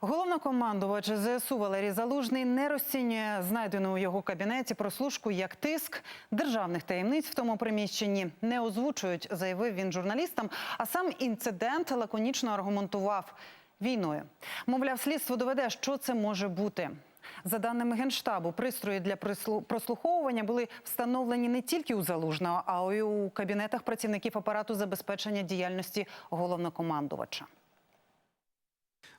Головнокомандувач ЗСУ Валерій Залужний не розцінює знайдену у його кабінеті прослушку як тиск державних таємниць в тому приміщенні не озвучують, заявив він журналістам. А сам інцидент лаконічно аргументував війною. Мовляв, слідство доведе, що це може бути. За даними генштабу, пристрої для прослуховування були встановлені не тільки у залужного, а й у кабінетах працівників апарату забезпечення діяльності головнокомандувача.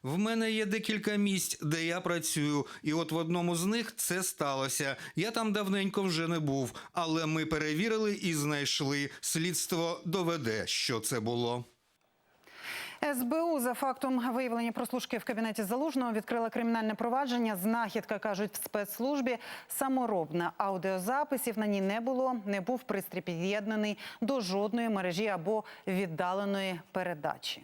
В мене є декілька місць, де я працюю, і от в одному з них це сталося. Я там давненько вже не був, але ми перевірили і знайшли. Слідство доведе, що це було. СБУ за фактом виявлення прослушки в кабінеті залужного відкрила кримінальне провадження. Знахідка кажуть в спецслужбі саморобна. Аудіозаписів на ній не було. Не був пристрій під'єднаний до жодної мережі або віддаленої передачі.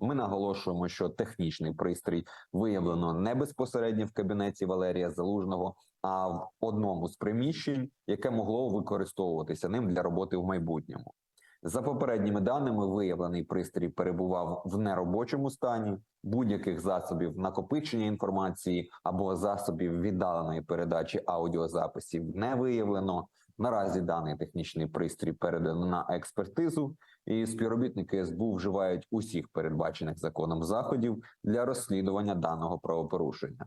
Ми наголошуємо, що технічний пристрій виявлено не безпосередньо в кабінеті Валерія Залужного, а в одному з приміщень, яке могло використовуватися ним для роботи в майбутньому. За попередніми даними, виявлений пристрій перебував в неробочому стані. Будь-яких засобів накопичення інформації або засобів віддаленої передачі аудіозаписів не виявлено. Наразі даний технічний пристрій передано на експертизу, і співробітники СБУ вживають усіх передбачених законом заходів для розслідування даного правопорушення.